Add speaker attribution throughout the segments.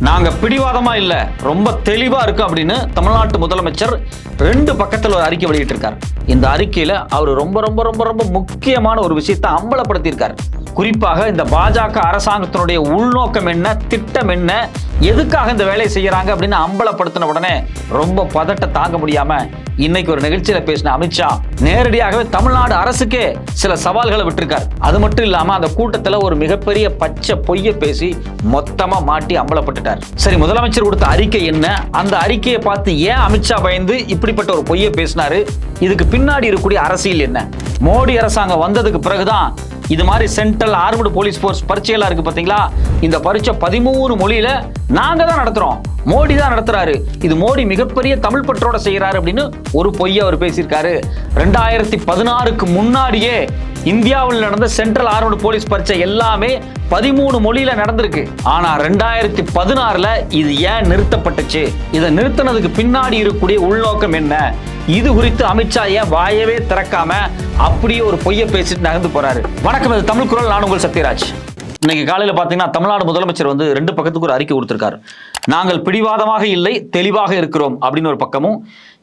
Speaker 1: நாங்க பிடிவாதமா இல்ல ரொம்ப தெளிவா இருக்கு அப்படின்னு தமிழ்நாட்டு முதலமைச்சர் ரெண்டு பக்கத்துல ஒரு அறிக்கை வெளியிட்டிருக்காரு. இந்த அறிக்கையில அவர் ரொம்ப ரொம்ப ரொம்ப ரொம்ப முக்கியமான ஒரு விஷயத்தை அம்பலப்படுத்தியிருக்காரு. குறிப்பாக இந்த பாஜக அரசாங்கத்தினுடைய உள்நோக்கம் என்ன திட்டம் என்ன எதுக்காக இந்த வேலையை செய்யறாங்க அப்படின்னு அம்பலப்படுத்தின உடனே ரொம்ப பதட்ட தாங்க முடியாம இன்னைக்கு ஒரு நிகழ்ச்சியில பேசின அமித்ஷா நேரடியாகவே தமிழ்நாடு அரசுக்கே சில சவால்களை விட்டிருக்கார். அது மட்டும் இல்லாம அந்த கூட்டத்துல ஒரு மிகப்பெரிய பச்சை பொய்ய பேசி மொத்தமா மாட்டி அம்பலப்பட்டுட்டார். சரி முதலமைச்சர் கொடுத்த அறிக்கை என்ன? அந்த அறிக்கையை பார்த்து ஏன் அமித்ஷா பயந்து இப்படிப்பட்ட ஒரு பொய்யை பேசினாரு? இதுக்கு பின்னாடி இருக்கக்கூடிய அரசியல் என்ன? மோடி அரசாங்கம் வந்ததுக்கு பிறகுதான் இது மாதிரி சென்ட்ரல் ஆர்மடு போலீஸ் ஃபோர்ஸ் பரீட்சையெல்லாம் இருக்கு பாத்தீங்களா? இந்த பரீட்சை பதிமூணு மொழியில நாங்க தான் நடத்துறோம். மோடி தான் நடத்துறாரு. இது மோடி மிகப்பெரிய தமிழ் பற்றோட செய்யறாரு அப்படின்னு ஒரு பொய்யை அவர் பேசியிருக்காரு. ரெண்டாயிரத்தி பதினாறுக்கு முன்னாடியே இந்தியாவில் நடந்த சென்ட்ரல் ஆர்மடு போலீஸ் பரீட்சை எல்லாமே பதிமூணு மொழியில நடந்திருக்கு. ஆனா ரெண்டாயிரத்தி பதினாறுல இது ஏன் நிறுத்தப்பட்டுச்சு? இதை நிறுத்தினதுக்கு பின்னாடி இருக்கக்கூடிய உள்நோக்கம் என்ன? இது குறித்து அமித்ஷா ஏன் வாயவே திறக்காம அப்படியே ஒரு பொய்யை பேசிட்டு நகர்ந்து போறாரு. வணக்கம் இது தமிழ் குரல். நான் உங்கள் சத்யராஜ். இன்னைக்கு காலையில் பார்த்தீங்கன்னா தமிழ்நாடு முதலமைச்சர் வந்து ரெண்டு பக்கத்துக்கு ஒரு அறிக்கை கொடுத்துருக்காரு. நாங்கள் பிடிவாதமாக இல்லை தெளிவாக இருக்கிறோம் அப்படின்னு ஒரு பக்கமும்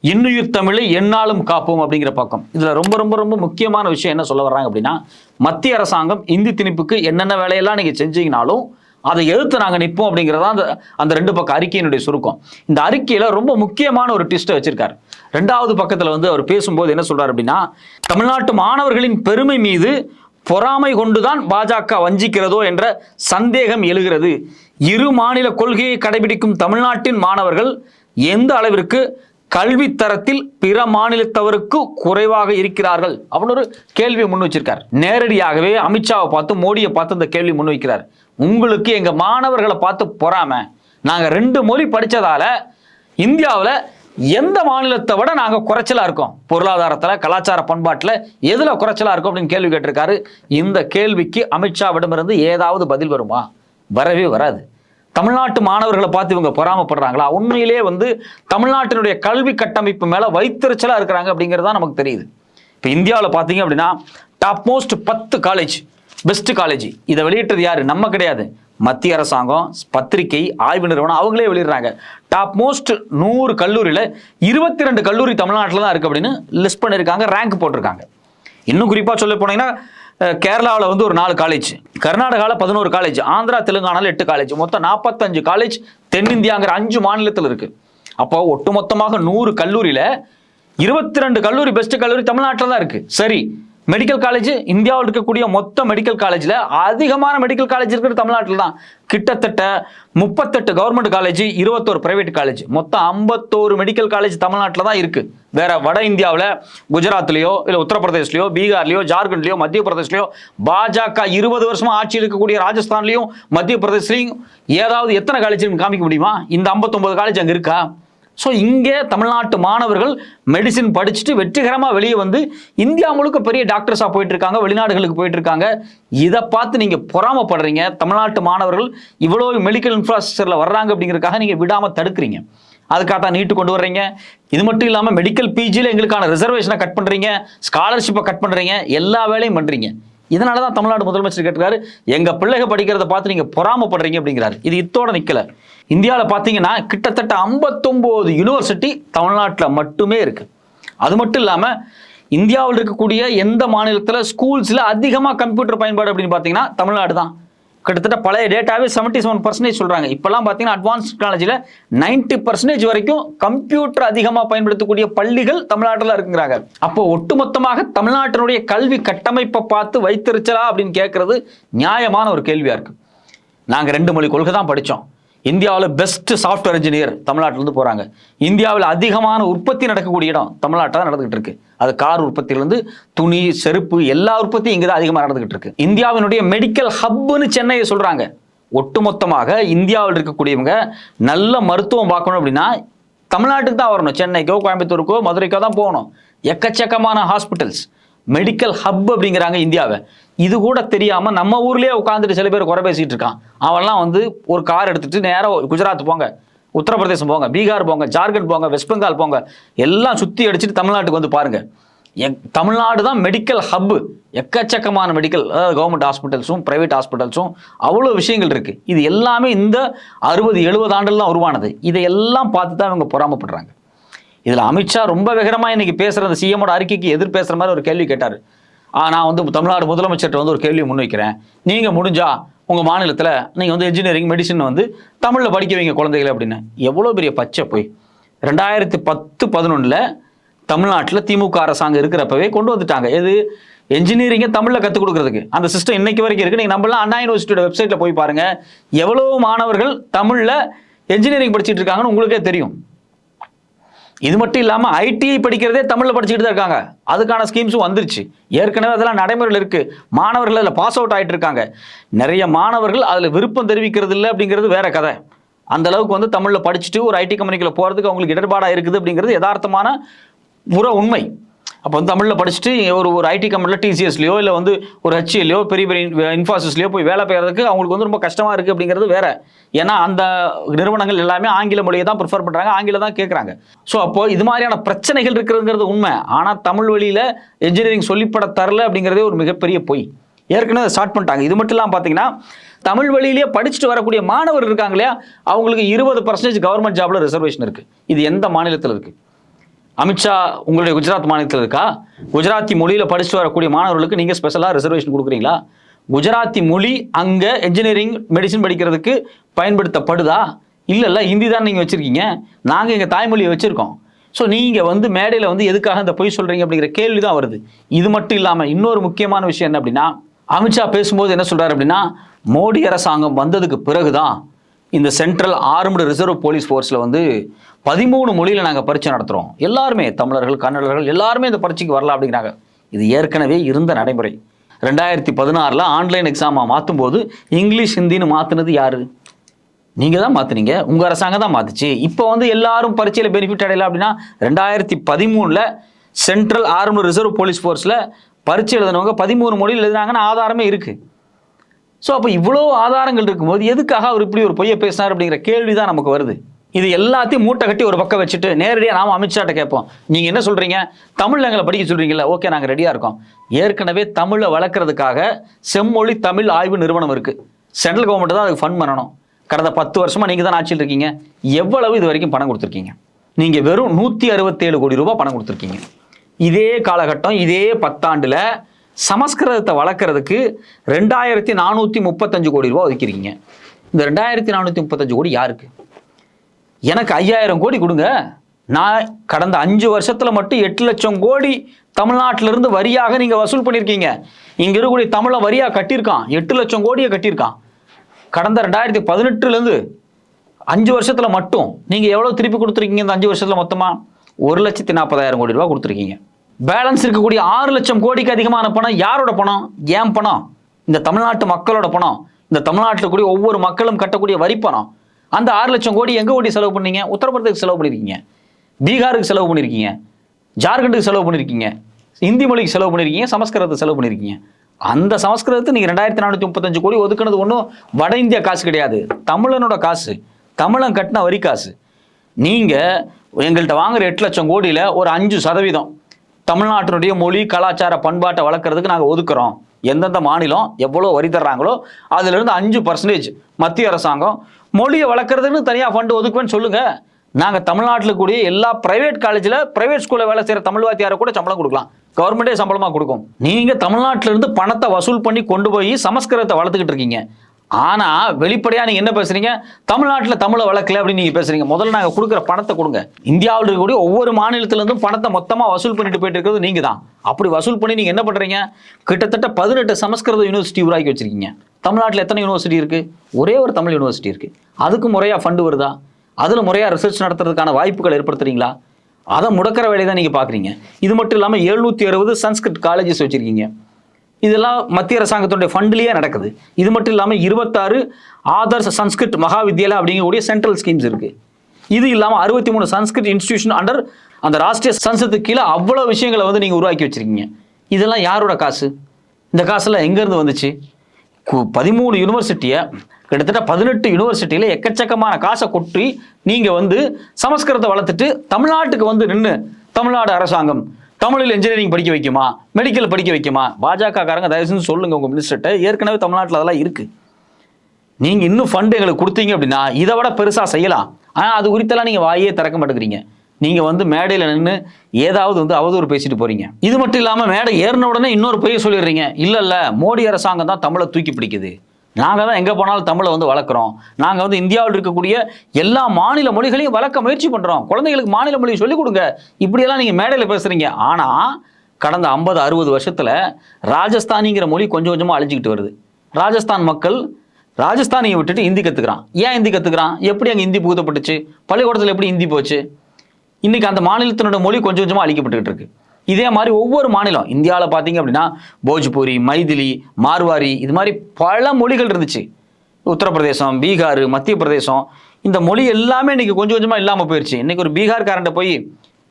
Speaker 1: இன்னுயிர் தமிழை எந்நாளும் காப்போம் அப்படிங்கிற பக்கம். இதில் ரொம்ப ரொம்ப ரொம்ப முக்கியமான விஷயம் என்ன சொல்ல வர்றாங்க அப்படின்னா மத்திய அரசாங்கம் இந்தி திணிப்புக்கு என்னென்ன வேலையெல்லாம் நீங்கள் செஞ்சீங்கனாலும் அதை எதிர்த்து நாங்கள் நிற்போம் அப்படிங்கிறதா அந்த அந்த ரெண்டு பக்கம் அறிக்கையினுடைய சுருக்கம். இந்த அறிக்கையில் ரொம்ப முக்கியமான ஒரு ட்விஸ்ட்டை வச்சிருக்காரு. ரெண்டாவது பக்கத்தில் வந்து அவர் பேசும்போது என்ன சொல்கிறார் அப்படின்னா தமிழ்நாட்டு மாணவர்களின் பெருமை மீது பொறாமை கொண்டுதான் பாஜக வஞ்சிக்கிறதோ என்ற சந்தேகம் எழுகிறது. இரு மாநில கொள்கையை கடைபிடிக்கும் தமிழ்நாட்டின் மாணவர்கள் எந்த அளவிற்கு கல்வி தரத்தில் பிற மாநிலத்தவருக்கு குறைவாக இருக்கிறார்கள். அப்படின்னு ஒரு கேள்வியை முன் வச்சிருக்கார். நேரடியாகவே அமித்ஷாவை பார்த்து மோடியை பார்த்து இந்த கேள்வி முன் வைக்கிறார். உங்களுக்கு எங்க மாணவர்களை பார்த்து பொறாம? நாங்க ரெண்டு மொழி படித்ததால் இந்தியாவில் எந்த மாநிலத்தை விட நாங்க குறைச்சலா இருக்கோம்? பொருளாதாரத்துல கலாச்சார பண்பாட்டில் எதுல குறைச்சலா இருக்கும் அப்படின்னு கேள்வி கேட்டிருக்காரு. இந்த கேள்விக்கு அமித்ஷாவிடமிருந்து ஏதாவது பதில் வருமா? வரவே வராது. தமிழ்நாட்டு மாணவர்களை பார்த்து இவங்க பொறாமப்படுறாங்களா? உண்மையிலே வந்து தமிழ்நாட்டினுடைய கல்வி கட்டமைப்பு மேல வைத்தறிச்சலா இருக்கிறாங்க அப்படிங்கிறது தான் நமக்கு தெரியுது. இப்போ இந்தியாவில் பார்த்தீங்க அப்படின்னா டாப் மோஸ்ட் பத்து காலேஜ் பெஸ்ட் காலேஜ் இதை வெளியிட்டது யாரு? நம்ம கிடையாது. மத்திய அரசாங்கம் பத்திரிகை ஆய்வு நிறுவனம் அவங்களே வெளியிடுறாங்க. டாப் மோஸ்ட் நூறு கல்லூரியில் இருபத்தி ரெண்டு கல்லூரி தமிழ்நாட்டில் தான் இருக்கு அப்படின்னு லிஸ்ட் பண்ணியிருக்காங்க ரேங்க் போட்டிருக்காங்க. இன்னும் குறிப்பாக சொல்ல போனீங்கன்னா கேரளாவில் வந்து ஒரு நாலு காலேஜ் கர்நாடகாவில் பதினோரு காலேஜ் ஆந்திரா தெலுங்கானாவில் எட்டு காலேஜ் மொத்தம் நாற்பத்தஞ்சு காலேஜ் தென்னிந்தியாங்கிற அஞ்சு மாநிலத்தில் இருக்கு. அப்போ ஒட்டுமொத்தமாக நூறு கல்லூரியில் இருபத்தி ரெண்டு கல்லூரி பெஸ்ட் கல்லூரி தமிழ்நாட்டில் தான் இருக்கு. சரி. மெடிக்கல் காலேஜ் இந்தியாவில் இருக்கக்கூடிய மொத்த மெடிக்கல் காலேஜில் அதிகமான மெடிக்கல் காலேஜ் இருக்கிறது தமிழ்நாட்டில் தான். கிட்டத்தட்ட முப்பத்தெட்டு கவர்மெண்ட் காலேஜ் இருபத்தோரு பிரைவேட் காலேஜ் மொத்தம் ஐம்பத்தோரு மெடிக்கல் காலேஜ் தமிழ்நாட்டில் தான் இருக்கு. வேற வட இந்தியாவில் குஜராத்லேயோ இல்லை உத்தரப்பிரதேஷ்லையோ பீகார்லையோ ஜார்க்கண்ட்லையோ மத்திய பிரதேஷ்லையோ பாஜக இருபது வருஷமா ஆட்சியில் இருக்கக்கூடிய ராஜஸ்தான்லையும் மத்திய பிரதேஷ்லையும் ஏதாவது எத்தனை காலேஜ் காமிக்க முடியுமா? இந்த ஐம்பத்தொன்பது காலேஜ் அங்கே இருக்கா? ஸோ இங்கே தமிழ்நாட்டு மாணவர்கள் மெடிசின் படிச்சுட்டு வெற்றிகரமாக வெளியே வந்து இந்தியா முழுக்க பெரிய டாக்டர்ஸாக போயிட்டுருக்காங்க வெளிநாடுகளுக்கு போயிட்டுருக்காங்க. இதை பார்த்து நீங்கள் பொறாமப்படுறீங்க. தமிழ்நாட்டு மாணவர்கள் இவ்வளோ மெடிக்கல் இன்ஃப்ராஸ்ட்ரக்சரில் வர்றாங்க அப்படிங்கிறதுக்காக நீங்கள் விடாமல் தடுக்கிறீங்க. அதுக்காக தான் நீட்டு கொண்டு வர்றீங்க. இது மட்டும் இல்லாமல் மெடிக்கல் பிஜியில் எங்களுக்கான ரிசர்வேஷனை கட் பண்ணுறீங்க ஸ்காலர்ஷிப்பை கட் பண்ணுறீங்க எல்லா வேலையும் பண்ணுறீங்க இதனால தான் தமிழ்நாடு முதலமைச்சர் கேட்டுக்காரு எங்க பிள்ளைகள் படிக்கிறத பார்த்து நீங்க பொறாமப்படுறீங்க அப்படிங்கிறாரு. இது இத்தோட நிக்கல. இந்தியாவில் பார்த்தீங்கன்னா கிட்டத்தட்ட ஐம்பத்தொம்போது யூனிவர்சிட்டி தமிழ்நாட்டில் மட்டுமே இருக்கு. அது மட்டும் இல்லாமல் இந்தியாவில் இருக்கக்கூடிய எந்த மாநிலத்தில் ஸ்கூல்ஸில் அதிகமாக கம்ப்யூட்டர் பயன்பாடு அப்படின்னு பார்த்தீங்கன்னா தமிழ்நாடு தான். கிட்டத்தட்ட பழைய டேட்டாவே செவன்ட்டி செவன் பர்சன்டேஜ் சொல்கிறாங்க இப்போல்லாம் பார்த்தீங்கன்னா அட்வான்ஸ் டெக்னாலஜியில் நைன்ட்டி பர்சன்டேஜ் வரைக்கும் கம்ப்யூட்டர் அதிகமாக பயன்படுத்தக்கூடிய பள்ளிகள் தமிழ்நாட்டில் இருக்குங்கிறாங்க. அப்போ ஒட்டுமொத்தமாக தமிழ்நாட்டினுடைய கல்வி கட்டமைப்பை பார்த்து வைத்திருச்சலா அப்படின்னு கேட்குறது நியாயமான ஒரு கேள்வியாக இருக்குது நாங்கள் ரெண்டு மொழி கொள்கை தான் படித்தோம் இந்தியாவில் பெஸ்ட் சாஃப்ட்வேர் இன்ஜினியர் தமிழ்நாட்டிலேருந்து போகிறாங்க இந்தியாவில் அதிகமான உற்பத்தி நடக்கக்கூடிய இடம் தமிழ்நாட்டில் தான் நடந்துகிட்டு இருக்குது அது கார் உற்பத்தியிலேருந்து துணி செருப்பு எல்லா உற்பத்தியும் இங்கே தான் அதிகமாக நடந்துகிட்டு இருக்கு. இந்தியாவினுடைய மெடிக்கல் ஹப்புன்னு சென்னையை சொல்கிறாங்க ஒட்டுமொத்தமாக இந்தியாவில் இருக்கக்கூடியவங்க நல்ல மருத்துவம் பார்க்கணும் அப்படின்னா தமிழ்நாட்டுக்கு தான் வரணும். சென்னைக்கோ கோயம்புத்தூருக்கோ மதுரைக்கோ தான் போகணும். எக்கச்சக்கமான ஹாஸ்பிட்டல்ஸ் மெடிக்கல் ஹப் அப்படிங்கிறாங்க இந்தியாவை. இது கூட தெரியாமல் நம்ம ஊர்லேயே உட்காந்துட்டு சில பேர் குறை பேசிகிட்டு இருக்கான். அவன்லாம் வந்து ஒரு கார் எடுத்துகிட்டு நேராக குஜராத் போங்க. உத்தரப்பிரதேசம் போங்க பீகார் போங்க ஜார்க்கண்ட் போங்க வெஸ்ட் பெங்கால் போங்க எல்லாம் சுற்றி அடிச்சுட்டு தமிழ்நாட்டுக்கு வந்து பாருங்கள் எங் தமிழ்நாடு தான் மெடிக்கல் ஹப்பு எக்கச்சக்கமான மெடிக்கல் அதாவது கவர்மெண்ட் ஹாஸ்பிட்டல்ஸும் ப்ரைவேட் ஹாஸ்பிட்டல்ஸும் அவ்வளோ விஷயங்கள் இருக்குது இது எல்லாமே இந்த அறுபது எழுபது ஆண்டுலாம் உருவானது. இதையெல்லாம் பார்த்து தான் இவங்க பொறாமப்படுறாங்க. இதில் அமித்ஷா ரொம்ப வேகமாக இன்னைக்கு பேசுகிற அந்த சிஎமோட அறிக்கைக்கு எதிர் பேசுகிற மாதிரி ஒரு கேள்வி கேட்டார். ஆ நான் வந்து தமிழ்நாடு முதலமைச்சர்கிட்ட வந்து ஒரு கேள்வி முன்வைக்கிறேன். நீங்கள் முடிஞ்சா உங்கள் மாநிலத்தில் நீங்கள் வந்து இன்ஜினியரிங் மெடிசன் வந்து தமிழில் படிக்க வைங்க குழந்தைகளை அப்படின்னு. எவ்வளோ பெரிய பச்சை போய். ரெண்டாயிரத்தி பத்து பதினொன்றில் தமிழ்நாட்டில் திமுக அரசாங்கம் இருக்கிறப்பவே கொண்டு வந்துட்டாங்க. எது? என்ஜினியரிங்கை தமிழில் கற்றுக் கொடுக்குறதுக்கு. அந்த சிஸ்டம் இன்னைக்கு வரைக்கும் இருக்குது நீங்கள் நம்மளாம் அண்ணா யூனிவர்சிட்டியோட வெப்சைட்டில் போய் பாருங்கள் எவ்வளோ மாணவர்கள் தமிழில் என்ஜினியரிங் படிச்சுட்டு இருக்காங்கன்னு உங்களுக்கே தெரியும். இது மட்டும் இல்லாமல் ஐடிஐ படிக்கிறதே தமிழில் படிச்சுக்கிட்டு தான் இருக்காங்க. அதுக்கான ஸ்கீம்ஸும் வந்துருச்சு. ஏற்கனவே அதெல்லாம் நடைமுறையில் இருக்குது மாணவர்கள் அதில் பாஸ் அவுட் ஆகிட்டு இருக்காங்க. நிறைய மாணவர்கள் அதில் விருப்பம் தெரிவிக்கிறது இல்லை அப்படிங்கிறது வேற கதை. அந்த அளவுக்கு வந்து தமிழில் படிச்சுட்டு ஒரு ஐடி கம்பெனிக்குள்ள போகிறதுக்கு அவங்களுக்கு இடர்பாடாக இருக்குது அப்படிங்கிறது யதார்த்தமான புற உண்மை. அப்போ வந்து தமிழில் படிச்சுட்டு ஒரு ஒரு ஐடி கம்பெனியில் டிசிஎஸ்லையோ இல்லை வந்து ஒரு ஹெச்ஏலையோ பெரிய பெரிய இன்ஃபாசிஸ்லையோ போய் வேலை பெய்யறதுக்கு அவங்களுக்கு வந்து ரொம்ப கஷ்டமாக இருக்குது அப்படிங்கிறது வேற. ஏன்னா அந்த நிறுவனங்கள் எல்லாமே ஆங்கில மொழியை தான் ப்ரிஃபர் பண்ணுறாங்க ஆங்கிலம் தான் கேட்குறாங்க ஸோ அப்போ இது மாதிரியான பிரச்சனைகள் இருக்கிறதுங்கிறது உண்மை. ஆனால் தமிழ் வழியில் என்ஜினியரிங் சொல்லிப்பட தரல அப்படிங்கிறதே ஒரு மிகப்பெரிய பொய். ஏற்கனவே ஸ்டார்ட் பண்ணிட்டாங்க. இது மட்டும் இல்லாமல் பார்த்தீங்கன்னா தமிழ் வழியிலேயே படிச்சுட்டு வரக்கூடிய மாணவர் இருக்காங்க இல்லையா? அவங்களுக்கு இருபது பர்சன்டேஜ் கவர்மெண்ட் ஜாப்ல ரிசர்வேஷன் இருக்குது இது எந்த மாநிலத்தில் இருக்குது அமித்ஷா உங்களுடைய குஜராத் மாநிலத்தில் இருக்கா? குஜராத்தி மொழியில் படிச்சுட்டு வரக்கூடிய மாணவர்களுக்கு நீங்கள் ஸ்பெஷலாக ரிசர்வேஷன் கொடுக்குறீங்களா? குஜராத்தி மொழி அங்கே என்ஜினியரிங் மெடிசின் படிக்கிறதுக்கு பயன்படுத்தப்படுதா? இல்லை இல்லை ஹிந்தி தான் நீங்கள் வச்சுருக்கீங்க. நாங்கள் எங்கள் தாய்மொழியை வச்சுருக்கோம். ஸோ நீங்கள் வந்து மேடையில் வந்து எதுக்காக இந்த பொய் சொல்கிறீங்க அப்படிங்கிற கேள்வி தான் வருது. இது மட்டும் இல்லாமல் இன்னொரு முக்கியமான விஷயம் என்ன அப்படின்னா அமித்ஷா பேசும்போது என்ன சொல்கிறார் அப்படின்னா மோடி அரசாங்கம் வந்ததுக்கு பிறகு தான் இந்த சென்ட்ரல் ஆர்ம்டு ரிசர்வ் போலீஸ் ஃபோர்ஸில் வந்து பதிமூணு மொழியில் நாங்கள் பரீட்சை நடத்துகிறோம் எல்லாருமே தமிழர்கள் கன்னடர்கள் எல்லாருமே இந்த பரீட்சைக்கு வரலாம் அப்படிங்கிறாங்க. இது ஏற்கனவே இருந்த நடைமுறை. ரெண்டாயிரத்தி பதினாறில் ஆன்லைன் எக்ஸாமாக மாற்றும்போது இங்கிலீஷ் ஹிந்தின்னு மாற்றினது யார்? நீங்கள் தான் மாற்றுனீங்க உங்கள் அரசாங்கம் தான் மாற்றுச்சு இப்போ வந்து எல்லாரும் பரீட்சையில் பெனிஃபிட் அடையலாம் அப்படின்னா ரெண்டாயிரத்தி பதிமூணில் சென்ட்ரல் ஆர்ம்டு ரிசர்வ் போலீஸ் ஃபோர்ஸில் பரீட்சை எழுதினவங்க பதிமூணு மொழியில் எழுதுனாங்கன்னு ஆதாரமே இருக்குது ஸோ அப்போ இவ்வளோ ஆதாரங்கள் இருக்கும்போது எதுக்காக அவர் இப்படி ஒரு பொய்யை பேசினார் அப்படிங்கிற கேள்வி தான் நமக்கு வருது. இது எல்லாத்தையும் மூட்டை கட்டி ஒரு பக்கம் வச்சுட்டு நேரடியாக நாம் அமித்ஷாட்ட கேட்போம். நீங்கள் என்ன சொல்கிறீங்க தமிழ் எங்களை படிக்க சொல்கிறீங்களா ஓகே நாங்கள் ரெடியாக இருக்கோம். ஏற்கனவே தமிழை வளர்க்குறதுக்காக செம்மொழி தமிழ் ஆய்வு நிறுவனம் இருக்குது சென்ட்ரல் கவர்மெண்ட் தான் அதுக்கு ஃபண்ட் பண்ணணும். கடந்த பத்து வருஷமாக நீங்கள் தான் ஆட்சியில் இருக்கீங்க. எவ்வளவு இது வரைக்கும் பணம் கொடுத்துருக்கீங்க? நீங்கள் வெறும் நூற்றி அறுபத்தேழு கோடி ரூபாய் பணம் கொடுத்துருக்கீங்க. இதே காலகட்டம் இதே பத்தாண்டில் சமஸ்கிருதத்தை வளர்க்குறதுக்கு ரெண்டாயிரத்தி நானூற்றி முப்பத்தஞ்சு கோடி ரூபா ஒதுக்கிருக்கீங்க இந்த ரெண்டாயிரத்தி நானூற்றி முப்பத்தஞ்சு கோடி யாருக்கு? எனக்கு ஐயாயிரம் கோடி கொடுங்க. நான் கடந்த அஞ்சு வருஷத்தில் மட்டும் எட்டு லட்சம் கோடி தமிழ்நாட்டிலிருந்து வரியாக நீங்கள் வசூல் பண்ணியிருக்கீங்க. இங்கே இருக்கக்கூடிய தமிழை வரியாக கட்டியிருக்கான். எட்டு லட்சம் கோடியை கட்டியிருக்கான். கடந்த ரெண்டாயிரத்தி பதினெட்டுலேருந்து அஞ்சு வருஷத்தில் மட்டும் நீங்கள் எவ்வளோ திருப்பி கொடுத்துருக்கீங்க இந்த அஞ்சு வருஷத்தில் மொத்தமாக ஒரு லட்சத்தி நாற்பதாயிரம் கோடி ரூபா கொடுத்துருக்கீங்க. பேலன்ஸ் இருக்கக்கூடிய ஆறு லட்சம் கோடிக்கு அதிகமான பணம் யாரோட பணம்? ஏன் பணம்? இந்த தமிழ்நாட்டு மக்களோட பணம். இந்த தமிழ்நாட்டில் கூடிய ஒவ்வொரு மக்களும் கட்டக்கூடிய வரி பணம். அந்த ஆறு லட்சம் கோடி எங்கே ஓடி செலவு பண்ணீங்க? உத்தரப்பிரதேசத்துக்கு செலவு பண்ணியிருக்கீங்க பீகாருக்கு செலவு பண்ணியிருக்கீங்க ஜார்க்கண்டுக்கு செலவு பண்ணியிருக்கீங்க இந்தி மொழிக்கு செலவு பண்ணியிருக்கீங்க சமஸ்கிருதத்தை செலவு பண்ணியிருக்கீங்க அந்த சமஸ்கிருதத்தை நீங்கள் ரெண்டாயிரத்தி நானூற்றி முப்பத்தஞ்சு கோடி ஒதுக்குனது ஒன்றும் வட இந்தியா காசு கிடையாது. தமிழனோட காசு. தமிழன் கட்டின வரி காசு. நீங்கள் எங்கள்கிட்ட வாங்குற எட்டு லட்சம் கோடியில் ஒரு அஞ்சு சதவீதம் தமிழ்நாட்டினுடைய மொழி கலாச்சார பண்பாட்டை வளர்க்குறதுக்கு நாங்கள் ஒதுக்குறோம். எந்தெந்த மாநிலம் எவ்வளோ வரி தர்றாங்களோ அதுலேருந்து அஞ்சு பர்சன்டேஜ் மத்திய அரசாங்கம் மொழியை வளர்க்குறதுன்னு தனியாக ஃபண்டு ஒதுக்குவேன்னு சொல்லுங்கள் நாங்கள் தமிழ்நாட்டில் கூடிய எல்லா பிரைவேட் காலேஜில் பிரைவேட் ஸ்கூலில் வேலை செய்கிற தமிழ் வாத்தியாரை கூட சம்பளம் கொடுக்கலாம். கவர்மெண்ட்டே சம்பளமாக கொடுக்கும். நீங்கள் தமிழ்நாட்டிலேருந்து பணத்தை வசூல் பண்ணி கொண்டு போய் சமஸ்கிருதத்தை வளர்த்துக்கிட்டு இருக்கீங்க. ஆனால் வெளிப்படையாக நீங்கள் என்ன பேசுறீங்க? தமிழ்நாட்டில் தமிழை வளர்க்கல அப்படின்னு நீங்கள் பேசுறீங்க. முதல்ல நாங்கள் கொடுக்குற பணத்தை கொடுங்க. இந்தியாவில் இருக்கக்கூடிய ஒவ்வொரு மாநிலத்திலேருந்தும் பணத்தை மொத்தமாக வசூல் பண்ணிட்டு போயிட்டு இருக்கிறது நீங்கள் தான் அப்படி வசூல் பண்ணி நீங்கள் என்ன பண்ணுறீங்க கிட்டத்தட்ட பதினெட்டு சமஸ்கிருத யூனிவர்சிட்டி உருவாக்கி வச்சிருக்கீங்க. தமிழ்நாட்டில் எத்தனை யூனிவர்சிட்டி இருக்குது ஒரே ஒரு தமிழ் யூனிவர்சிட்டி இருக்குது அதுக்கு முறையாக ஃபண்டு வருதா? அதில் முறையாக ரிசர்ச் நடத்துறதுக்கான வாய்ப்புகள் ஏற்படுத்துறீங்களா? அதை முடக்கிற வேலையை தான் நீங்கள் பார்க்குறீங்க. இது மட்டும் இல்லாமல் எழுநூற்றி அறுபது சன்ஸ்கிரிட் காலேஜஸ் வச்சுருக்கீங்க. இதெல்லாம் மத்திய அரசாங்கத்துடைய ஃபண்ட்லேயே நடக்குது. இது மட்டும் இல்லாமல் இருபத்தாறு ஆதர்ஸ் சன்ஸ்கிருத் மகாவித்யாலயா அப்படிங்கக்கூடிய சென்ட்ரல் ஸ்கீம்ஸ் இருக்கு. இது இல்லாமல் அறுபத்தி மூணு சன்ஸ்கிருத் இன்ஸ்டியூஷன் அண்டர் அந்த ராஷ்டிரிய சன்சத்துக்கு கீழே அவ்வளோ விஷயங்களை வந்து நீங்கள் உருவாக்கி வச்சிருக்கீங்க. இதெல்லாம் யாரோட காசு? இந்த காசெல்லாம் எங்கேருந்து வந்துச்சு? கு- பதிமூணு யூனிவர்சிட்டியை கிட்டத்தட்ட பதினெட்டு யூனிவர்சிட்டியில் எக்கச்சக்கமான காசை கொட்டி நீங்கள் வந்து சமஸ்கிருதத்தை வளர்த்துட்டு தமிழ்நாட்டுக்கு வந்து நின்று தமிழ்நாடு அரசாங்கம் தமிழில் இன்ஜினியரிங் படிக்க வைக்குமா? மெடிக்கல் படிக்க வைக்குமா? பாஜக காரங்க தயவு செஞ்சு சொல்லுங்க உங்க மினிஸ்டர்கிட்ட ஏற்கனவே தமிழ்நாட்டில் அதெல்லாம் இருக்கு. நீங்க இன்னும் ஃபண்ட் எங்களுக்கு கொடுத்தீங்க அப்படின்னா இதை விட பெருசா செய்யலாம். ஆனா அது குறித்தெல்லாம் நீங்க வாயே திறக்க மாட்டேங்கிறீங்க. நீங்க வந்து மேடையில் நின்று ஏதாவது வந்து அவதூறு பேசிட்டு போறீங்க. இது மட்டும் இல்லாம மேடை ஏறின உடனே இன்னொரு பொய்ய சொல்லிடுறீங்க. இல்ல இல்ல மோடி அரசாங்கம் தான் தமிழை தூக்கி பிடிக்குது. நாங்கள் தான் எங்கே போனாலும் தமிழை வந்து வளர்க்குறோம். நாங்கள் வந்து இந்தியாவில் இருக்கக்கூடிய எல்லா மாநில மொழிகளையும் வளர்க்க முயற்சி பண்ணுறோம் குழந்தைகளுக்கு மாநில மொழி சொல்லிக் கொடுங்க. இப்படியெல்லாம் நீங்கள் மேடையில் பேசுகிறீங்க ஆனால் கடந்த ஐம்பது அறுபது வருஷத்தில் ராஜஸ்தானிங்கிற மொழி கொஞ்சம் கொஞ்சமாக அழிஞ்சிக்கிட்டு வருது. ராஜஸ்தான் மக்கள் ராஜஸ்தானியை விட்டுட்டு ஹிந்தி கற்றுக்கிறான் ஏன் ஹிந்தி கற்றுக்கிறான் எப்படி அங்கே ஹிந்தி புகுத்தப்பட்டுச்சு? பள்ளிக்கூடத்தில் எப்படி ஹிந்தி போச்சு? இன்றைக்கி அந்த மாநிலத்தினோட மொழி கொஞ்சம் கொஞ்சமாக அழிக்கப்பட்டுக்கிட்டு இருக்குது இதே மாதிரி ஒவ்வொரு மாநிலம் இந்தியாவில் பார்த்தீங்க அப்படின்னா போஜ்பூரி மைதிலி மார்வாரி இது மாதிரி பல மொழிகள் இருந்துச்சு. உத்தரப்பிரதேசம் பீகார் மத்திய பிரதேசம் இந்த மொழி எல்லாமே இன்றைக்கி கொஞ்சம் கொஞ்சமாக இல்லாமல் போயிடுச்சு இன்றைக்கி ஒரு பீகார்காரன்ட்ட போய்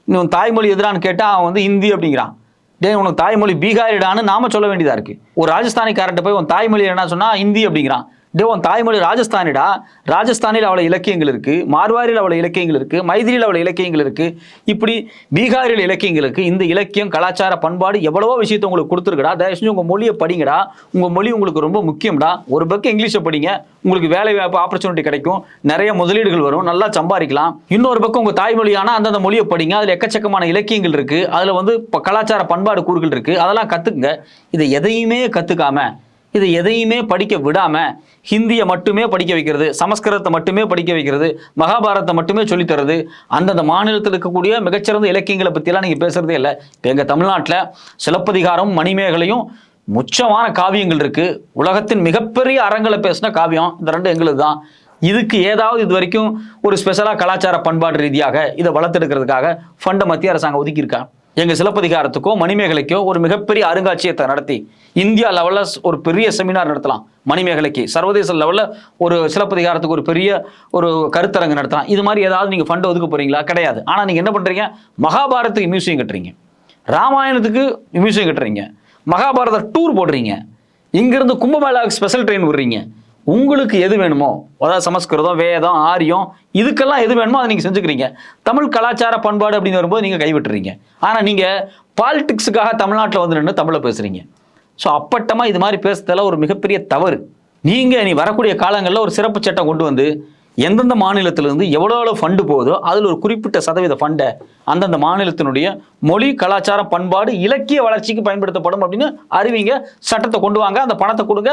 Speaker 1: இன்னும் தாய்மொழி எதிரான்னு கேட்டால் அவன் வந்து ஹிந்தி அப்படிங்கிறான். டே உனக்கு தாய்மொழி பீகாரிடான்னு நாம சொல்ல வேண்டியதாக இருக்குது ஒரு ராஜஸ்தானிக்காரன்ட்ட போய் உன் தாய்மொழி என்ன சொன்னால் ஹிந்தி அப்படிங்கிறான். டே உன் தாய்மொழி ராஜஸ்தானிடா. ராஜஸ்தானில் அவ்வளோ இலக்கியங்கள் இருக்குது மார்வாரியில் அவ்வளோ இலக்கியங்கள் இருக்குது மைதிரியில் அவ்வளோ இலக்கியங்கள் இருக்குது இப்படி பீகாரில் இலக்கியங்கள் இருக்குது இந்த இலக்கியம் கலாச்சார பண்பாடு எவ்வளவோ விஷயத்தை உங்களுக்கு கொடுத்துருக்கடா. தயவு செஞ்சு உங்கள் மொழியை படிங்கடா. உங்கள் மொழி உங்களுக்கு ரொம்ப முக்கியம்டா. ஒரு பக்கம் இங்கிலீஷை படிங்க. உங்களுக்கு வேலை வாய்ப்பு ஆப்பர்ச்சுனிட்டி கிடைக்கும். நிறைய முதலீடுகள் வரும். நல்லா சம்பாதிக்கலாம். இன்னொரு பக்கம் உங்கள் தாய்மொழியான அந்தந்த மொழியை படிங்க. அதில் எக்கச்சக்கமான இலக்கியங்கள் இருக்குது அதில் வந்து இப்போ கலாச்சார பண்பாடு கூறுகள் இருக்குது அதெல்லாம் கற்றுக்குங்க இதை எதையுமே கற்றுக்காமல் இது எதையுமே படிக்க விடாம ஹிந்தியை மட்டுமே படிக்க வைக்கிறது சமஸ்கிருதத்தை மட்டுமே படிக்க வைக்கிறது மகாபாரத்தை மட்டுமே சொல்லித்தரது அந்தந்த மாநிலத்தில் இருக்கக்கூடிய மிகச்சிறந்த இலக்கியங்களை பற்றிலாம் நீங்கள் பேசுகிறதே இல்லை. இப்போ எங்கள் தமிழ்நாட்டில் சிலப்பதிகாரம் மணிமேகலையும் முச்சமான காவியங்கள் இருக்குது உலகத்தின் மிகப்பெரிய அறங்களை பேசின காவியம் இந்த ரெண்டு எங்களுக்கு தான் இதுக்கு ஏதாவது இது வரைக்கும் ஒரு ஸ்பெஷலாக கலாச்சார பண்பாடு ரீதியாக இதை வளர்த்தெடுக்கிறதுக்காக ஃபண்டை மத்திய அரசாங்கம் ஒதுக்கியிருக்கா? எங்கள் சிலப்பதிகாரத்துக்கோ மணிமேகலைக்கோ ஒரு மிகப்பெரிய அருங்காட்சியகத்தை நடத்தி இந்தியா லெவலில் ஒரு பெரிய செமினார் நடத்தலாம். மணிமேகலைக்கு சர்வதேச லெவலில் ஒரு சிலப்பதிகாரத்துக்கு ஒரு பெரிய ஒரு கருத்தரங்கு நடத்தலாம். இது மாதிரி ஏதாவது நீங்கள் ஃபண்ட் ஒதுக்க போகிறீங்களா கிடையாது. ஆனால் நீங்கள் என்ன பண்ணுறீங்க மகாபாரத்துக்கு மியூசியம் கட்டுறீங்க. ராமாயணத்துக்கு மியூசியம் கட்டுறீங்க. மகாபாரத டூர் போடுறீங்க. இங்கேருந்து கும்பமேளாவுக்கு ஸ்பெஷல் ட்ரெயின் விடுறீங்க. உங்களுக்கு எது வேணுமோ அதாவது சமஸ்கிருதம் வேதம் ஆரியம் இதுக்கெல்லாம் எது வேணுமோ அதை நீங்கள் செஞ்சுக்கிறீங்க. தமிழ் கலாச்சார பண்பாடு அப்படின்னு வரும்போது நீங்கள் கைவிட்டுறீங்க. ஆனால் நீங்கள் பாலிடிக்ஸுக்காக தமிழ்நாட்டில் வந்து நின்று தமிழை பேசுகிறீங்க ஸோ அப்பட்டமாக இது மாதிரி பேசுறதுல ஒரு மிகப்பெரிய தவறு. நீங்கள் நீ வரக்கூடிய காலங்களில் ஒரு சிறப்பு சட்டம் கொண்டு வந்து எந்தெந்த மாநிலத்திலிருந்து எவ்வளோ எவ்வளோ ஃபண்டு போகுதோ அதில் ஒரு குறிப்பிட்ட சதவீத ஃபண்டை அந்தந்த மாநிலத்தினுடைய மொழி கலாச்சார பண்பாடு இலக்கிய வளர்ச்சிக்கு பயன்படுத்தப்படும் அப்படின்னு அறிவிங்க சட்டத்தை கொண்டு வாங்க அந்த பணத்தை கொடுங்க.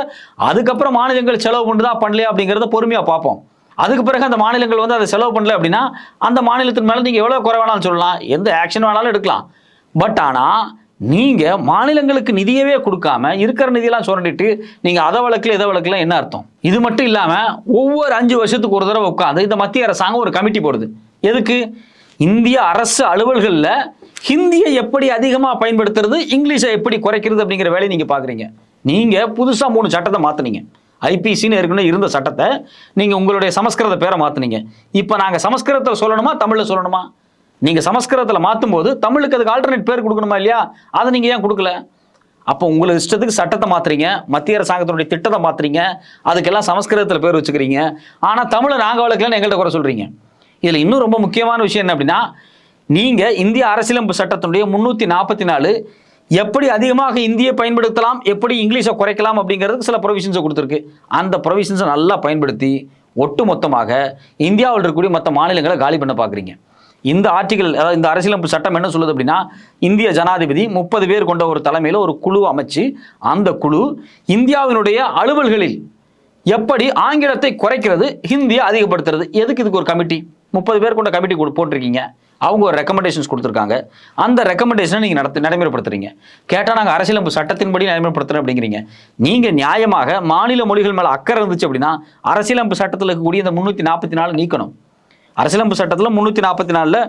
Speaker 1: அதுக்கப்புறம் மாநிலங்கள் செலவு பண்ணுதா பண்ணலையா அப்படிங்கிறத பொறுமையாக பார்ப்போம். அதுக்கு பிறகு அந்த மாநிலங்கள் வந்து அதை செலவு பண்ணல அப்படின்னா அந்த மாநிலத்தின் மேலே நீங்கள் எவ்வளோ குறை வேணாலும் சொல்லலாம் எந்த ஆக்ஷன் வேணாலும் எடுக்கலாம். பட் ஆனால் நீங்கள் மாநிலங்களுக்கு நிதியவே கொடுக்காம இருக்கிற நிதியெல்லாம் சுரண்டிட்டு நீங்கள் அதை வழக்கில் இதை வழக்கில் என்ன அர்த்தம்? இது மட்டும் இல்லாமல் ஒவ்வொரு அஞ்சு வருஷத்துக்கு ஒரு தடவை உட்காந்து இந்த மத்திய அரசாங்கம் ஒரு கமிட்டி போடுது. எதுக்கு? இந்திய அரசு அலுவல்களில் ஹிந்தியை எப்படி அதிகமாக பயன்படுத்துறது இங்கிலீஷை எப்படி குறைக்கிறது அப்படிங்கிற வேலையை நீங்கள் பார்க்குறீங்க நீங்கள் புதுசாக மூணு சட்டத்தை மாற்றுனீங்க ஐபிசின்னு ஏற்கனவே இருந்த சட்டத்தை நீங்கள் உங்களுடைய சமஸ்கிருத பேரை மாற்றுனீங்க இப்போ நாங்கள் சமஸ்கிருதத்தை சொல்லணுமா தமிழில் சொல்லணுமா? நீங்கள் சமஸ்கிருதத்தில் மாற்றும் போது தமிழுக்கு அதுக்கு ஆல்டர்னேட் பேர் கொடுக்கணுமா இல்லையா? அதை நீங்கள் ஏன் கொடுக்கல? அப்போ உங்களுக்கு இஷ்டத்துக்கு சட்டத்தை மாத்துறீங்க மத்திய அரசாங்கத்தினுடைய திட்டத்தை மாத்துறீங்க அதுக்கெல்லாம் சமஸ்கிருதத்தில் பேர் வச்சுக்கிறீங்க. ஆனால் தமிழை நாங்கள் வளர்க்கலன்னு எங்கள்கிட்ட குறை சொல்கிறீங்க இதில் இன்னும் ரொம்ப முக்கியமான விஷயம் என்ன அப்படின்னா நீங்கள் இந்திய அரசியலமைப்பு சட்டத்தினுடைய முந்நூற்றி நாற்பத்தி நாலு எப்படி அதிகமாக இந்தியை பயன்படுத்தலாம் எப்படி இங்கிலீஷை குறைக்கலாம் அப்படிங்கிறதுக்கு சில ப்ரொவிஷன்ஸை கொடுத்துருக்கு. அந்த ப்ரொவிஷன்ஸை நல்லா பயன்படுத்தி ஒட்டு மொத்தமாக இந்தியாவில் இருக்கக்கூடிய மற்ற மாநிலங்களை காலி பண்ண பார்க்குறீங்க இந்த ஆர்டிகல் அதாவது இந்த அரசியலமைப்பு சட்டம் என்ன சொல்லுது அப்படின்னா இந்திய ஜனாதிபதி முப்பது பேர் கொண்ட ஒரு தலைமையில் ஒரு குழு அமைச்சு அந்த குழு இந்தியாவினுடைய அலுவல்களில் எப்படி ஆங்கிலத்தை குறைக்கிறது ஹிந்தியை அதிகப்படுத்துறது எதுக்கு இதுக்கு ஒரு கமிட்டி? முப்பது பேர் கொண்ட கமிட்டி போட்டிருக்கீங்க. அவங்க ஒரு ரெக்கமெண்டேஷன்ஸ் கொடுத்துருக்காங்க. அந்த ரெக்கமெண்டேஷனை நீங்கள் நடத்து நடைமுறைப்படுத்துறீங்க. கேட்டால் நாங்கள் அரசியலமைப்பு சட்டத்தின்படி நடைமுறைப்படுத்துறோம் அப்படிங்கிறீங்க. நீங்கள் நியாயமாக மாநில மொழிகள் மேலே அக்கறை இருந்துச்சு அப்படின்னா அரசியலமைப்பு சட்டத்தில் இருக்கக்கூடிய இந்த முந்நூற்றி நாற்பத்தி நாலு நீக்கணும். அரசியலமைப்பு சட்டத்தில் முன்னூற்றி நாற்பத்தி நாலில்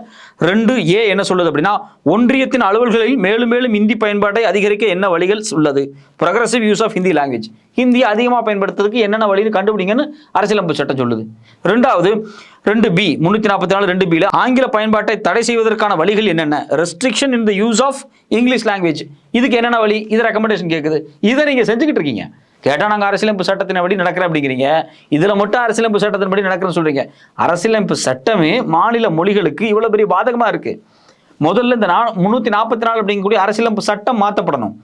Speaker 1: ரெண்டு ஏ என்ன சொல்லுது அப்படின்னா ஒன்றியத்தின் அலுவல்களில் மேலும் மேலும் இந்தி பயன்பாட்டை அதிகரிக்க என்ன வழிகள் உள்ளது? Progressive use of Hindi language ஹிந்தியை அதிகமாக பயன்படுத்துறதுக்கு என்னென்ன வழின்னு கண்டுபிடிங்கன்னு அரசியலமைப்பு சட்டம் சொல்லுது. ரெண்டாவது ரெண்டு பி முந்நூற்றி நாற்பத்தி நாலு ரெண்டு பியில் ஆங்கில பயன்பாட்டை தடை செய்வதற்கான வழிகள் என்னென்ன? Restriction in the use of English language இதுக்கு என்னென்ன வழி? இது ரெக்கமெண்டேஷன் கேட்குது இதை நீங்கள் செஞ்சுக்கிட்டு இருக்கீங்க. கேட்டால் நாங்கள் அரசியலமைப்பு சட்டத்தின்படி நடக்கிற அப்படிங்கிறீங்க. இதில் மட்டும் அரசியலமைப்பு சட்டத்தின்படி நடக்கிறேன்னு சொல்கிறீங்க அரசியலமைப்பு சட்டமே மாநில மொழிகளுக்கு இவ்வளோ பெரிய பாதகமாக இருக்குது முதல்ல இந்த நா முந்நூற்றி நாற்பத்தி நாலு அப்படிங்கக்கூடிய அரசியலமைப்பு சட்டம் மாற்றப்படணும்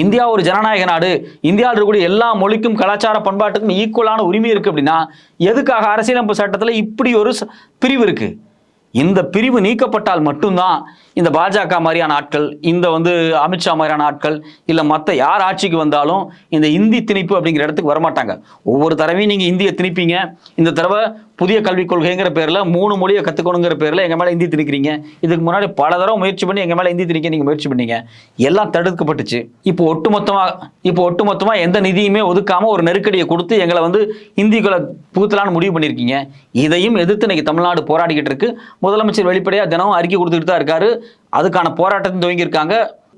Speaker 1: இந்தியா ஒரு ஜனநாயக நாடு. இந்தியாவில் இருக்கக்கூடிய எல்லா மொழிக்கும் கலாச்சார பண்பாட்டுக்கும் ஈக்குவலான உரிமை இருக்குது அப்படின்னா எதுக்காக அரசியலமைப்பு சட்டத்தில் இப்படி ஒரு பிரிவு இருக்குது இந்த பிரிவு நீக்கப்பட்டால் மட்டும்தான் இந்த பாஜக மாதிரியான ஆட்கள் இந்த வந்து அமித்ஷா மாதிரியான ஆட்கள் இல்லை மற்ற யார் ஆட்சிக்கு வந்தாலும் இந்த இந்தி திணிப்பு அப்படிங்கிற இடத்துக்கு வரமாட்டாங்க. ஒவ்வொரு தடவையும் நீங்கள் இந்தியை திணிப்பீங்க. இந்த தடவை புதிய கல்விக் கொள்கைங்கிற பேரில் மூணு மொழியை கற்றுக்கணுங்கிற பேரில் எங்கள் மேலே இந்தி திணிக்கிறீங்க. இதுக்கு முன்னாடி பல தடவை முயற்சி பண்ணி எங்கள் மேலே இந்தி திணிக்க நீங்கள் முயற்சி பண்ணீங்க. எல்லாம் தடுக்கப்பட்டுச்சு. இப்போ ஒட்டுமொத்தமாக இப்போ ஒட்டுமொத்தமாக எந்த நிதியுமே ஒதுக்காமல் ஒரு நெருக்கடியை கொடுத்து எங்களை வந்து இந்திக்குள்ள புகுத்தலான்னு முடிவு பண்ணியிருக்கீங்க. இதையும் எதிர்த்து இன்னைக்கு தமிழ்நாடு போராடிக்கிட்டு இருக்கு. முதலமைச்சர் வெளிப்படையாக தினமும் அறிக்கை கொடுத்துக்கிட்டு தான் இருக்காரு. அதுக்கான போராட்டத்தை துவங்கியிருக்காங்க.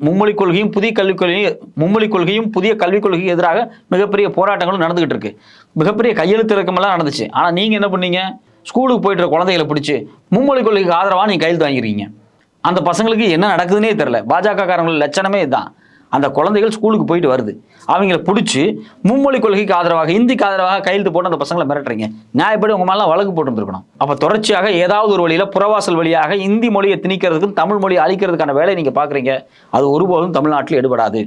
Speaker 1: மும்மொழி கொள்கையும் புதிய கல்விக் கொள்கையும் மும்மொழி கொள்கையும் புதிய கல்விக் கொள்கைக்கு எதிராக மிகப்பெரிய போராட்டங்களும் நடந்துகிட்டு இருக்கு. மிகப்பெரிய கையெழுத்து இறக்கமெல்லாம் நடந்துச்சு. ஆனால் நீங்கள் என்ன பண்ணீங்க? ஸ்கூலுக்கு போயிட்டு குழந்தைகளை பிடிச்சி மும்மொழி கொள்கைக்கு ஆதரவாக நீங்கள் கையெழுத்து வாங்கிருக்கீங்க அந்த பசங்களுக்கு என்ன நடக்குதுன்னே தெரில பாஜக காரங்களோட லட்சணமே இதுதான். அந்த குழந்தைகள் ஸ்கூலுக்கு போயிட்டு வருது. அவங்கள பிடிச்சி மும்மொழி கொள்கைக்கு ஆதரவாக இந்திக்கு ஆதரவாக கையெழுத்து போட்டு அந்த பசங்களை மிரட்டுறீங்க. நியாயப்படி உங்க மேலாம் வழக்கு போட்டுருந்துருக்கணும் அப்போ தொடர்ச்சியாக ஏதாவது ஒரு வழியில் புறவாசல் வழியாக இந்தி மொழியை திணிக்கிறதுக்கும் தமிழ் மொழியை அழிக்கிறதுக்கான வேலையை நீங்கள் பார்க்குறீங்க. அது ஒருபோதும் தமிழ்நாட்டில் எடுபடாது